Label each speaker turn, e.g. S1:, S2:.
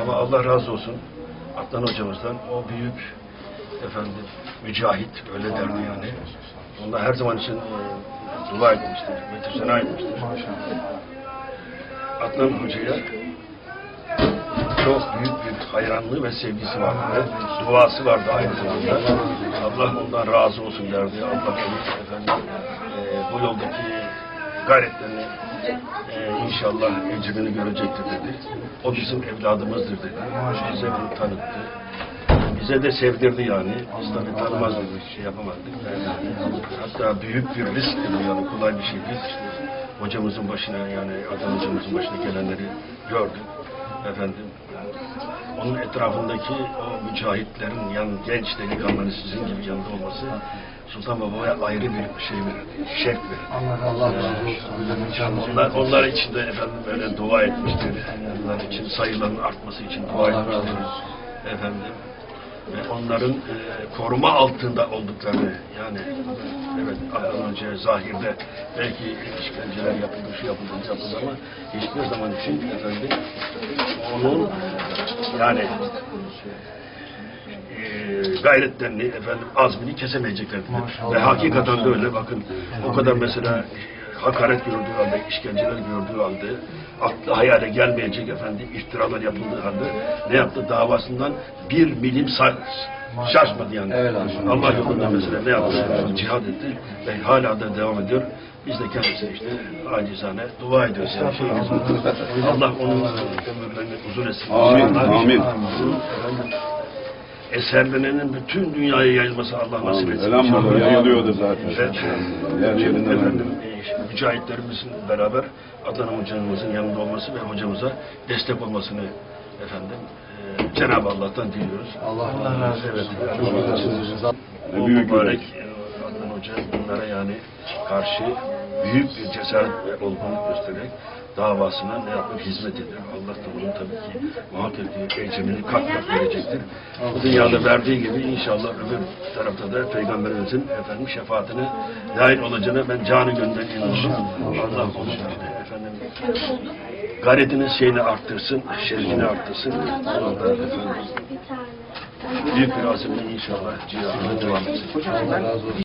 S1: Ama Allah razı olsun Adnan hocamızdan o büyük efendim mücahit öyle derdi yani. Onlar her zaman için e, dua etmiştir, metisena etmiştir. Adnan Hoca'ya çok büyük bir hayranlığı ve sevgisi vardı. Ve duası vardı aynı zamanda. Allah ondan razı olsun derdi. Allah onun efendim e, bu yoldaki gayretlerini e, inşallah ecrini görecektir dedi. O bizim evladımızdır dedi. Bize bunu tanıttı. Bize de sevdirdi yani. Biz tabii tanımazdık, bir şey yapamazdık. Hatta büyük bir risk dedi yani kolay bir şey değil. Hocamızın başına yani hocamızın başına gelenleri gördük. Efendim onun etrafındaki o mücahitlerin yan genç delikanlıların sizin gibi yanında olması Sultan Baba'ya ayrı bir şey verirdi, şevk verirdi.
S2: Allah Allah razı olsun.
S1: Onlar, onlar için de efendim böyle dua etmiştir. Onlar için sayıların artması için dua etmiştir. Efendim ve onların e, koruma altında olduklarını yani evet Adnan Hoca zahirde belki işkenceler yapıldı, şu yapıldı, yapıldı ama hiçbir zaman için efendim onun yani e, gayretlerini efendim azmini kesemeyeceklerdi. Ve hakikaten de öyle bakın o kadar mesela hakaret gördüğü halde, işkenceler gördüğü halde, aklı hayale gelmeyecek efendim iftiralar yapıldığı halde ne yaptı? Davasından bir milim sa- şaşmadı yani.
S2: Evet.
S1: Allah yolunda mesela ne yaptı? Cihad etti ve hala da devam ediyor. Biz de kendisine işte acizane dua ediyoruz. Yani şey, Allah onun ömürlerini uzun etsin.
S3: Amin, amin.
S1: Eserlerinin bütün dünyaya yayılması Allah nasip etsin.
S3: Elhamdülillah yayılıyordu zaten.
S1: Evet. Efendim, e, mücahitlerimizin beraber Adnan hocamızın yanında olması ve hocamıza destek olmasını efendim e, Cenab-ı Allah'tan diliyoruz.
S2: Allah razı olsun.
S3: Büyük
S1: mübarek Adnan Hoca bunlara yani karşı büyük bir cesaret ve olgunluk göstererek davasına ne yapıp hizmet ediyor. Allah da bunun tabii ki muhakkak ki ecrini kat kat verecektir. Bu dünyada verdiği gibi inşallah öbür tarafta da Peygamberimizin efendim şefaatine nail olacağına ben canı gönülden inanıyorum. Allah onu efendim gayretinin şeyini arttırsın, şevkini arttırsın. Onun da efendim büyük bir azimle inşallah cihadına devam etsin.